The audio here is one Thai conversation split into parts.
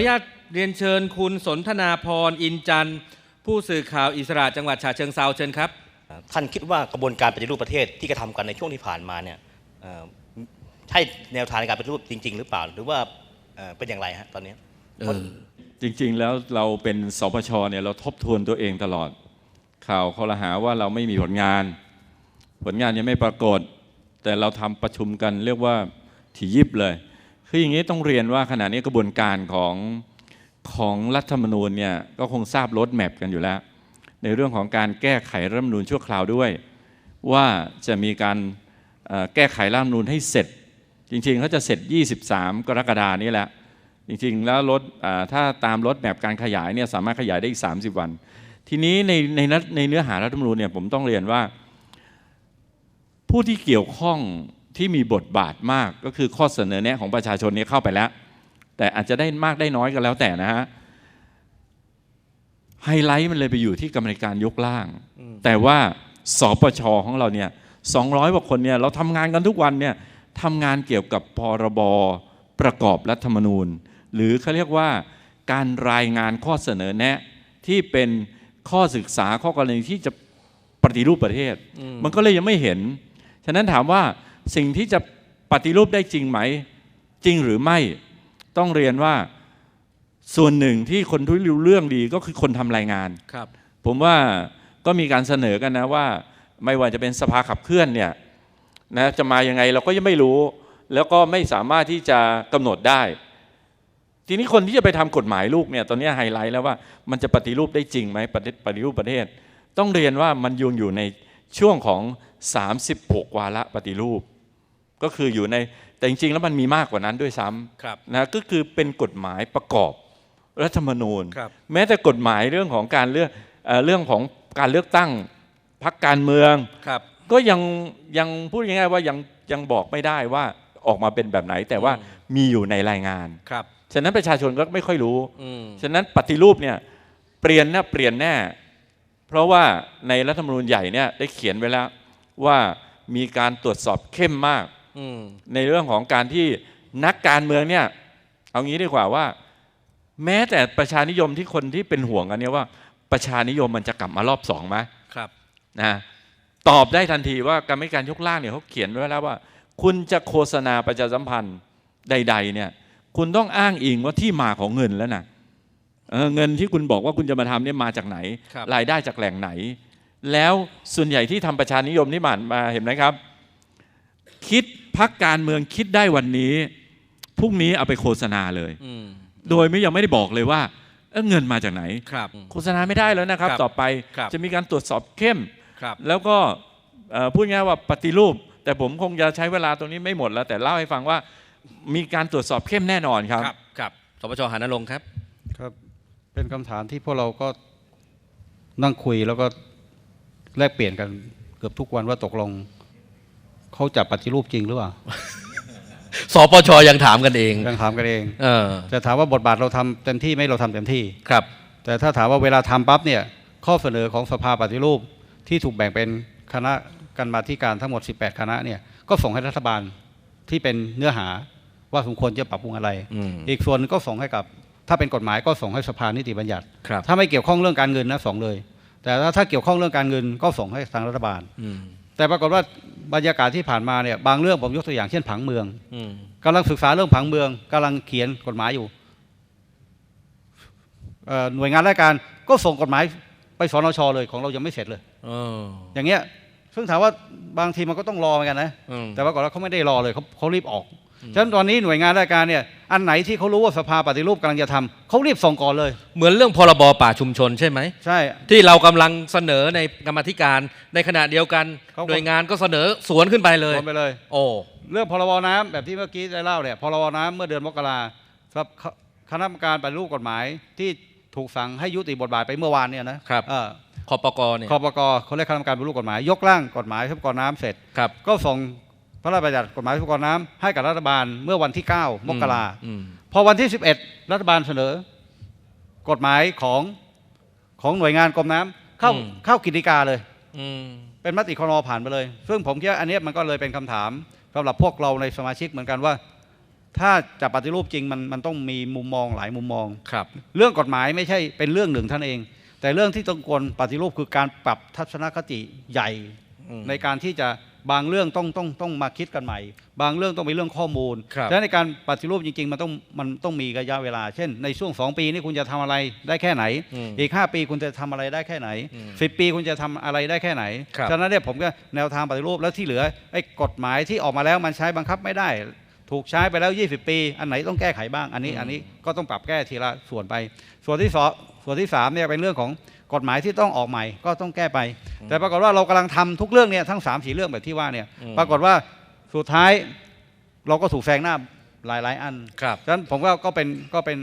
อนุญาตเรียนเชิญคุณสนทนาพรอินจันทร์ผู้สื่อข่าวอิสระจังหวัดฉะเชิงเซาเชิญครับ ท่านคิดว่ากระบวนการปฏิรูปประเทศที่กระทำกันในช่วงที่ผ่านมาเนี่ยเอ่อใช่แนวทางในการปฏิรูปจริง ๆ หรือเปล่า หรือว่าเอ่อเป็นอย่างไรฮะตอนนี้จริงๆ แล้วเราเป็นสปชเนี่ยเราทบทวนตัวเองตลอด ข่าวเขาละหาว่าเราไม่มีผลงาน ผลงานยังไม่ปรากฏ แต่เราทำประชุมกันเรียกว่าถี่ยิบเลย คืออย่างนี้ต้องเรียนว่าขณะนี้กระบวนการของของรัฐธรรมนูญเนี่ยก็คงทราบรถแมพกันอยู่แล้ว ในเรื่องของการแก้ไขรัฐธรรมนูญชั่วคราวด้วย ว่าจะมีการแก้ไขรัฐธรรมนูญให้เสร็จ จริงๆเขาจะเสร็จ 23 กรกฎานี้แหละจริงๆ แล้วรถถ้าตามรถแบบการขยายเนี่ยสามารถขยายได้อีก 30 วัน ทีนี้ในในในเนื้อหารัฐธรรมนูญเนี่ยผมต้องเรียนว่า ผู้ที่เกี่ยวข้อง ที่มีบทบาทมากก็คือข้อเสนอแนะของประชาชนเนี่ยเข้าไปแล้ว แต่อาจจะได้มากได้น้อยก็แล้วแต่นะฮะไฮไลท์มันเลยไปอยู่ที่กรรมการยกร่าง แต่ว่าสปชของเราเนี่ย200กว่าคนเนี่ยเราทำงานกันทุกวันเนี่ยทำงานเกี่ยวกับพรบประกอบรัฐธรรมนูญ หรือเขาเรียกว่าการรายงานข้อเสนอแนะที่เป็นข้อศึกษาข้อกรณีที่จะปฏิรูปประเทศ มันก็เลยยังไม่เห็น ฉะนั้นถามว่า สิ่งที่จะปฏิรูปได้จริงไหม จริงหรือไม่ต้องเรียนว่าส่วนหนึ่งที่คนที่รู้เรื่องดีก็คือคนทำรายงานครับ ผมว่าก็มีการเสนอกันนะว่า ไม่ว่าจะเป็นสภาขับเคลื่อนเนี่ยนะจะมายังไงเราก็ยังไม่รู้ แล้วก็ไม่สามารถที่จะกำหนดได้ ทีนี้คนที่จะไปทำกฎหมายลูกเนี่ยตอนนี้ไฮไลท์แล้วว่ามันจะปฏิรูปได้จริงไหมปฏิปฏิรูปประเทศ ต้องเรียนว่ามันยังอยู่ใน ช่วงของ 36 วาระปฏิรูป ก็คืออยู่ในแต่จริงๆ แล้วมันมีมากกว่านั้นด้วยซ้ครับำนะก็คือเป็นกฎหมายประกอบรัฐธรรมนูญครับแม้แต่กฎหมายเรื่องของการเลือกเอ่อเรื่องของการเลือกตั้งพรรคการเมืองครับก็ยังยังพูดง่ายๆว่ายังยังบอกไม่ได้ว่าออกมาเป็นแบบไหน แต่ว่ามีอยู่ในรายงานครับฉะนั้นประชาชนก็ไม่ค่อยรู้อืมฉะนั้นปฏิรูปเนี่ยเปลี่ยนนะเปลี่ยนแน่ เพราะว่าในรัฐธรรมนูญใหญ่เนี่ยได้เขียนไว้แล้วว่ามีการตรวจสอบเข้มมากอืมในเรื่องของการที่นักการเมืองเนี่ย เอางี้ดีกว่าว่า แม้แต่ประชานิยมที่คนที่เป็นห่วงกันเนี่ยว่า ประชานิยมมันจะกลับมารอบสองไหมครับนะตอบได้ทันทีว่ากรรมการยกร่างเนี่ยเขาเขียนไว้แล้วว่า คุณจะโฆษณาประชาสัมพันธ์ใด ๆ เนี่ย คุณต้องอ้างอิงว่าที่มาของเงินแล้วนะ เออเงินที่คุณบอกว่าคุณจะมาทำเนี่ยมาจากไหนครับรายได้จากแหล่งไหน แล้วส่วนใหญ่ที่ทำประชานิยมที่ผ่านมาเห็นไหมครับ คิดพักการเมืองคิดได้วันนี้พรุ่งนี้เอาไปโฆษณาเลยอืมโดยไม่ยังไม่ได้บอกเลยว่าเอ้อเงินมาจากไหนครับโฆษณาไม่ได้แล้วนะครับครับต่อไปครับจะมีการตรวจสอบเข้มครับแล้วก็เอ่อพูดง่ายๆว่าปฏิรูป แต่ผมคงจะใช้เวลาตรงนี้ไม่หมดแล้ว แต่เล่าให้ฟังว่ามีการตรวจสอบเข้มแน่นอนครับ ครับครับสปชหานรงค์ครับครับ เป็นคำถามที่พวกเราก็นั่งคุยแล้วก็แลกเปลี่ยนกันเกือบทุกวันว่าตกลงเขาจะปฏิรูปจริงหรือเปล่าสปชยังถามกันเองยังถามกันเองเออแต่ถามว่าบทบาทเราทำเต็มที่ไหมเราทำเต็มที่ครับ แต่ถ้าถามว่าเวลาทำปั๊บเนี่ย ข้อเสนอของสภาปฏิรูปที่ถูกแบ่งเป็นคณะกันมาธิการทั้งหมด 18 คณะเนี่ยก็ส่งให้รัฐบาลที่เป็นเนื้อหาว่าสมควรจะปรับปรุงอะไรอืมอีกส่วนหนึ่งก็ส่งให้กับ ถ้าเป็นกฎหมายก็ส่งให้สภานิติบัญญัติครับถ้าไม่เกี่ยวข้องเรื่องการเงินนะส่งเลย แต่ถ้าถ้าเกี่ยวข้องเรื่องการเงินก็ส่งให้ทางรัฐบาลอืมแต่ปรากฏว่าบรรยากาศที่ผ่านมาเนี่ยบางเรื่องผมยกตัวอย่างเช่นผังเมืองอืมกำลังศึกษาเรื่องผังเมืองกำลังเขียนกฎหมายอยู่เอ่อหน่วยงานราชการก็ส่งกฎหมายไปสนชเลยของเรายังไม่เสร็จเลยเอออย่างเงี้ยซึ่งถามว่าบางทีมันก็ต้องรอเหมือนกันนะอืมแต่ปรากฏว่าเขาไม่ได้รอเลยเขาเขารีบออกฉะนั้นตอนนี้หน่วยงานราชการเนี่ย อันไหนที่เขารู้ว่าสภาปฏิรูปกำลังจะทำเขารีบส่งก่อนเลย เหมือนเรื่องพรบป่าชุมชนใช่ไหมใช่ ที่เรากำลังเสนอในกรรมาธิการในขณะเดียวกันเขาก็ หน่วยงานก็เสนอสวนขึ้นไปเลย ส่งไปเลย โอ้ เรื่องพรบน้ำแบบที่เมื่อกี้ได้เล่าเนี่ยพรบน้ำเมื่อเดือนมกราครับคคณะกรรมการปฏิรูปกฎหมายที่ถูกสั่งให้ยุติบทบาทไปเมื่อวานเนี่ยนะครับ เออคอปกเนี่ยคอปกเขาเรียกคณะกรรมการปฏิรูปกฎหมาย ยกร่างกฎหมายทรัพยากรน้ำเสร็จ ครับ ก็ส่ง พระราชบัญญัติกฎหมายทรัพยากรน้ำให้กับรัฐบาลเมื่อวันที่ 9 มกราอืมพอวันที่ 11 รัฐบาลเสนอ กฎหมายของของหน่วยงานกรมน้ำเข้าเข้ากิจกาเลยอืมเป็นมติครมผ่านไปเลย ซึ่งผมคิดว่าอันเนี้ยมันก็เลยเป็นคำถามสำหรับพวกเราในสมาชิกเหมือนกันว่า ถ้าจะปฏิรูปจริงมันมันต้องมีมุมมองหลายมุมมองครับ เรื่องกฎหมายไม่ใช่เป็นเรื่องหนึ่งท่านเอง แต่เรื่องที่ต้องควรปฏิรูปคือการปรับทัศนคติใหญ่อืมในการที่จะ บางเรื่องต้องต้องต้องมาคิดกันใหม่ บางเรื่องต้องมีเรื่องข้อมูลครับและในการปฏิรูปจริงๆ มันต้องมันต้องมีระยะเวลา เช่น ในช่วง 2 ปีนี้คุณจะทำอะไรได้แค่ไหนอืมอีก 5 ปีคุณจะทำอะไรได้แค่ไหนอืม10 ปีคุณจะทำอะไรได้แค่ไหนครับฉะนั้นเนี่ยผมก็แนวทางปฏิรูปแล้วที่เหลือไอ้กฎหมายที่ออกมาแล้วมันใช้บังคับไม่ได้ ถูกใช้ไปแล้ว 20 ปี อันไหนต้องแก้ไขบ้างอันนี้อันนี้ก็ต้องปรับแก้ทีละส่วนไป ส่วนที่สองส่วนที่สามเนี่ยเป็นเรื่องของ กฎหมายที่ต้องออกใหม่ก็ต้องแก้ไป แต่ปรากฏว่าเรากำลังทำทุกเรื่องเนี่ยทั้ง3ามสี่เรื่องแบบที่ว่าเนี่ยอืมปรากฏว่าสุดท้ายเราก็ถูกแซงหน้าหลายหลายๆอันครับฉะนั้นผมก็ก็เป็นก็เป็น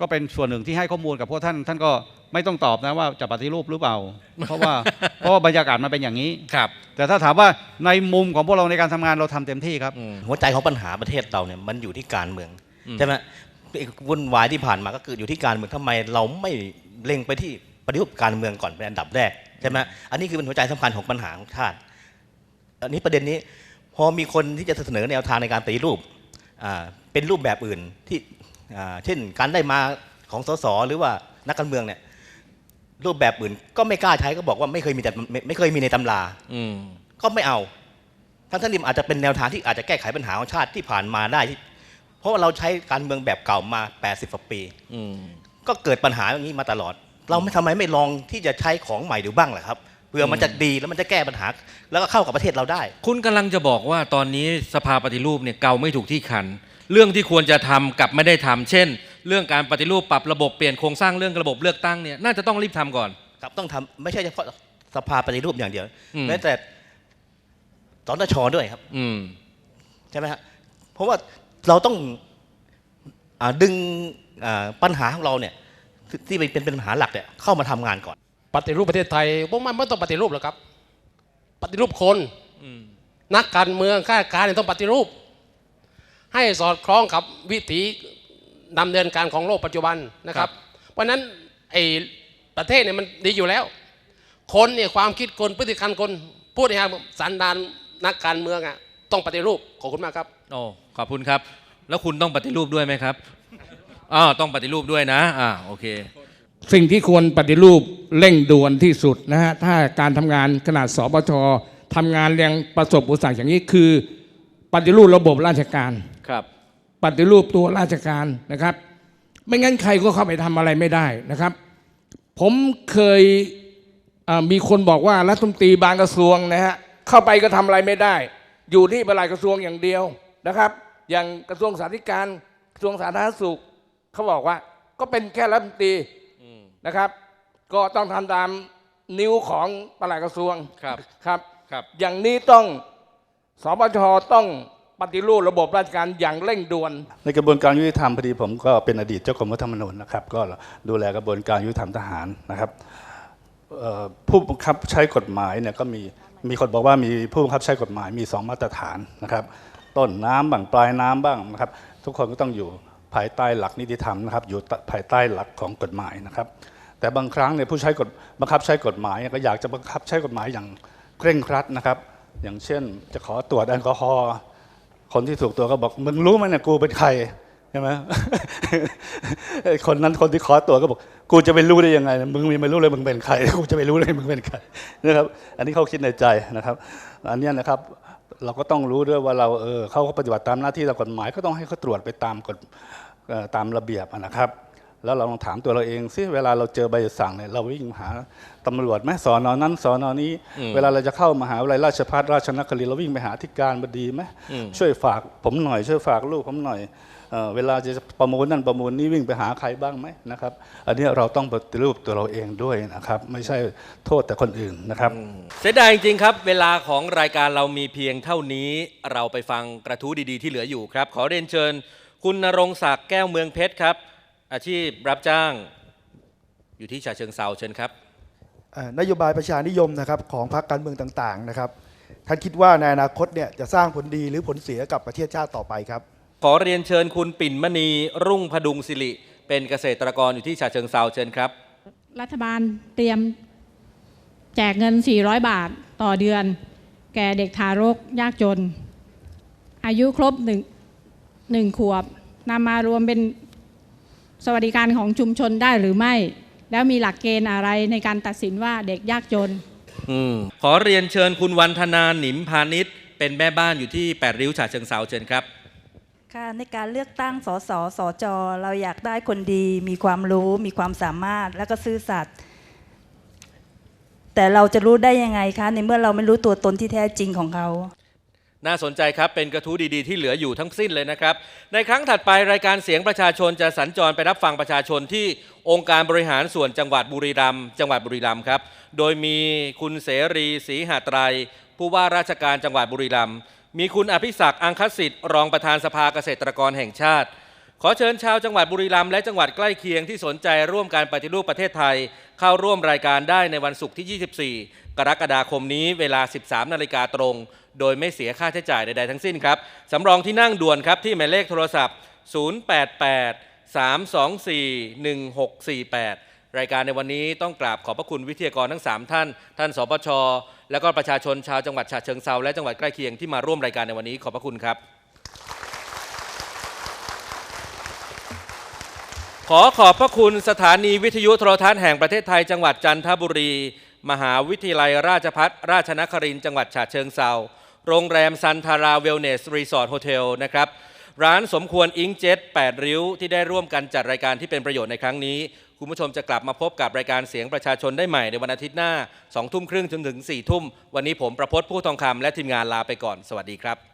ก็เป็นส่วนหนึ่งที่ให้ข้อมูลกับพวกท่าน ท่านก็ไม่ต้องตอบนะว่าจะปฏิรูปหรือเปล่า เพราะว่าเพราะว่าบรรยากาศมันเป็นอย่างนี้ครับ แต่ถ้าถามว่าในมุมของพวกเราในการทำงานเราทำเต็มที่ครับอืมหัวใจของปัญหาประเทศเราเนี่ยมันอยู่ที่การเมืองอืมใช่ไหมไอ้วุ่นวายที่ผ่านมาก็คืออยู่ที่การเมืองทำไมเราไม่เล็งไปที่ ปฏิรูปการเมืองก่อนเป็นอันดับแรกใช่ไหมอันนี้คือเป็นหัวใจสำคัญของปัญหาของชาติอันนี้ประเด็นนี้พอมีคนที่จะเสนอแนวทางในการปฏิรูปอ่าเป็นรูปแบบอื่นที่อ่าเช่นการได้มาของสสหรือว่านักการเมืองเนี่ยรูปแบบอื่นก็ไม่กล้าใช้ก็บอกว่าไม่เคยมีแต่ไม่ไม่เคยมีในตำราอืมก็ไม่เอาทั้งทั้งที่มันอาจจะเป็นแนวทางที่อาจจะแก้ไขปัญหาของชาติที่ผ่านมาได้ที่เพราะว่าเราใช้การเมืองแบบเก่ามา 80กว่าปีอืมก็เกิดปัญหาอย่างนี้มาตลอด เราไม่ทำไมไม่ลองที่จะใช้ของใหม่ดูบ้างล่ะครับเพื่อมันจะดีแล้วมันจะแก้ปัญหา แล้วก็เข้ากับประเทศเราได้ คุณกำลังจะบอกว่าตอนนี้สภาปฏิรูปเนี่ยเกาไม่ถูกที่คัน เรื่องที่ควรจะทำกลับไม่ได้ทำเช่น เรื่องการปฏิรูปปรับระบบเปลี่ยนโครงสร้างเรื่องระบบเลือกตั้งเนี่ยน่าจะต้องรีบทำก่อน ครับต้องทำไม่ใช่เฉพาะสภาปฏิรูปอย่างเดียวอืม แม้แต่สนชด้วยครับ อืม ใช่ไหมฮะเพราะว่าเราต้องอาดึงอ่าปัญหาของเราเนี่ย ที่ที่เป็นเป็นปัญหาหลักเนี่ยเข้ามาทำงานก่อน ปฏิรูปประเทศไทยผมว่าไม่ต้องปฏิรูปหรอกครับ ปฏิรูปคนอืมนักการเมืองข้าราชการเนี่ยต้องปฏิรูป ให้สอดคล้องกับวิถีดำเนินการของโลกปัจจุบันนะครับ เพราะฉะนั้นไอ้ประเทศเนี่ยมันดีอยู่แล้ว คนเนี่ยความคิดคนพฤติกรรมคนพูดนะครับสันดานนักการเมืองอะต้องปฏิรูปขอบคุณมากครับโอ้ขอบคุณครับ แล้วคุณต้องปฏิรูปด้วยไหมครับ อ๋อต้องปฏิรูปด้วยนะอ่าโอเค สิ่งที่ควรปฏิรูปเร่งด่วนที่สุดนะฮะถ้าการทำงานขนาดสปชทำงานยังประสบอุปสรรคอย่างนี้คือ ปฏิรูประบบราชการ ครับ ปฏิรูปตัวราชการนะครับ ไม่งั้นใครก็เข้าไปทำอะไรไม่ได้นะครับ ผมเคยเอ่อมีคนบอกว่ารัฐมนตรีบางกระทรวงนะฮะเข้าไปก็ทำอะไรไม่ได้ อยู่ที่ประหลัดกระทรวงอย่างเดียวนะครับ อย่างกระทรวงสาธารณการกระทรวงสาธารณสุข เขาบอกว่า ก็เป็นแค่รัฐมนตรีนะครับ ก็ต้องทำตามนิ้วของประหลัดกระทรวงครับครับครับ อย่างนี้ต้องสปชต้องปฏิรูประบบราชการอย่างเร่งด่วน ในกระบวนการยุติธรรมพอดีผมก็เป็นอดีตเจ้ากรมรัฐธรรมนูญนะครับ ก็ดูแลกระบวนการยุติธรรมทหารนะครับเอ่อผู้บังคับใช้กฎหมายเนี่ยก็มีมีคนบอกว่ามีผู้บังคับใช้กฎหมายมีสองมาตรฐานนะครับต้นน้ำบ้างปลายน้ำบ้างนะครับ ทุกคนก็ต้องอยู่ ภายใต้หลักนิติธรรมนะครับอยู่ภายใต้หลักของกฎหมายนะครับ แต่บางครั้งเนี่ยผู้ใช้กฎบังคับใช้กฎหมายก็อยากจะบังคับใช้กฎหมายอย่างเคร่งครัดนะครับ อย่างเช่น จะขอตรวจแอลกอฮอล์คนที่ถูกตัวก็บอกมึงรู้ไหมเนี่ยกูเป็นใครใช่ไหมคนนั้นคนที่ขอตัวก็บอกกูจะไปรู้ได้ยังไง มึงไม่รู้เลยมึงเป็นใครกูจะไปรู้เลยมึงเป็นใครนะครับ อันนี้เขาคิดในใจนะครับ อันนี้นะครับเราก็ต้องรู้ด้วยว่าเราเออเขาปฏิบัติตามหน้าที่ตามกฎหมายก็ต้องให้เขาตรวจไปตามกฎ ตามระเบียบอะนะครับ แล้วเราลองถามตัวเราเองซิเวลาเราเจอใบสั่งเนี่ยเราวิ่งหาตำรวจไหมสอนอนั้นสอนอนี้อืมเวลาเราจะเข้ามหาวิทยาลัยราชภัฏราชนครินทร์เราวิ่งไปหาที่การบดีไหมอืมช่วยฝากผมหน่อยช่วยฝากลูกผมหน่อยเอ่อเวลาจะประมูลนั่นประมูลนี้วิ่งไปหาใครบ้างไหมนะครับ อันนี้เราต้องปฏิรูปตัวเราเองด้วยนะครับ ไม่ใช่โทษแต่คนอื่นนะครับ เสียดายจริงๆครับ เวลาของรายการเรามีเพียงเท่านี้เราไปฟังกระทู้ดีๆที่เหลืออยู่ครับ ขอเรียนเชิญ คุณนรงศักดิ์แก้วเมืองเพชรครับ อาชีพรับจ้าง อยู่ที่ฉะเชิงเซาเชิญครับเอ่อนโยบายประชานิยมนะครับของพรรคการเมืองต่างๆนะครับท่านคิดว่าในอนาคตเนี่ยจะสร้างผลดีหรือผลเสียกับประเทศชาติต่อไปครับ ขอเรียนเชิญคุณปิ่นมณีรุ่งพดุงศิริ เป็นเกษตรกรอยู่ที่ฉะเชิงเซาเชิญครับ รัฐบาลเตรียมแจกเงิน 400 บาทต่อเดือน แก่เด็กทารกยากจน อายุครบหนึ่ง หนึ่งขวบนำมารวมเป็นสวัสดิการของชุมชนได้หรือไม่ แล้วมีหลักเกณฑ์อะไรในการตัดสินว่าเด็กยากจนอืมขอเรียนเชิญคุณวันธนาหนิมพาณิชย์เป็นแม่บ้านอยู่ที่แปดริ้วฉะเชิงเซาเชิญครับค่ะในการเลือกตั้งสสสจ เราอยากได้คนดี มีความรู้ มีความสามารถและก็ซื่อสัตย์แต่เราจะรู้ได้ยังไงคะ ในเมื่อเราไม่รู้ตัวตนที่แท้จริงของเขา น่าสนใจครับ เป็นกระทู้ดีๆ ที่เหลืออยู่ทั้งสิ้นเลยนะครับ ในครั้งถัดไปรายการเสียงประชาชนจะสัญจรไปรับฟังประชาชนที่องค์การบริหารส่วนจังหวัดบุรีรัมย์จังหวัดบุรีรัมย์ครับ โดยมีคุณเสรีศรีหาไตรยผู้ว่าราชการจังหวัดบุรีรัมย์มีคุณอภิศักดิ์อังคสิทธิ์รองประธานสภาเกษตรกรแห่งชาติ ขอเชิญชาวจังหวัดบุรีรัมย์และจังหวัดใกล้เคียงที่สนใจร่วมการปฏิรูปประเทศไทย เข้าร่วมรายการได้ในวันศุกร์ที่ 24 กรกฎาคมนี้เวลา 13 นาฬิกาตรง โดยไม่เสียค่าใช้จ่ายใดๆทั้งสิ้นครับสำรองที่นั่งด่วนครับที่หมายเลขโทรศัพท์ 088 324 1648 รายการในวันนี้ต้องกราบขอบพระคุณวิทยากรทั้ง 3 ท่าน ท่านสปช และก็ประชาชนชาวจังหวัดฉะเชิงเซาและจังหวัดใกล้เคียงที่มาร่วมรายการในวันนี้ขอบพระคุณครับ ขอขอบพระคุณสถานีวิทยุโทรทัศน์แห่งประเทศไทยจังหวัดจันทบุรี มหาวิทยาลัยราชพัฒราชนครินทร์จังหวัดฉะเชิงเซา โรงแรมซันทาราเวลเนสรีสอร์ทโฮเทลนะครับร้านสมควรอิงเจ็ต8ริ้ว ที่ได้ร่วมกันจัดรายการที่เป็นประโยชน์ในครั้งนี้ คุณผู้ชมจะกลับมาพบกับรายการเสียงประชาชนได้ใหม่ในวันอาทิตย์หน้า2ทุ่มครึ่งจนถึง4ทุ่ม วันนี้ผมประพศผู้ทองคำและทีมงานลาไปก่อน สวัสดีครับ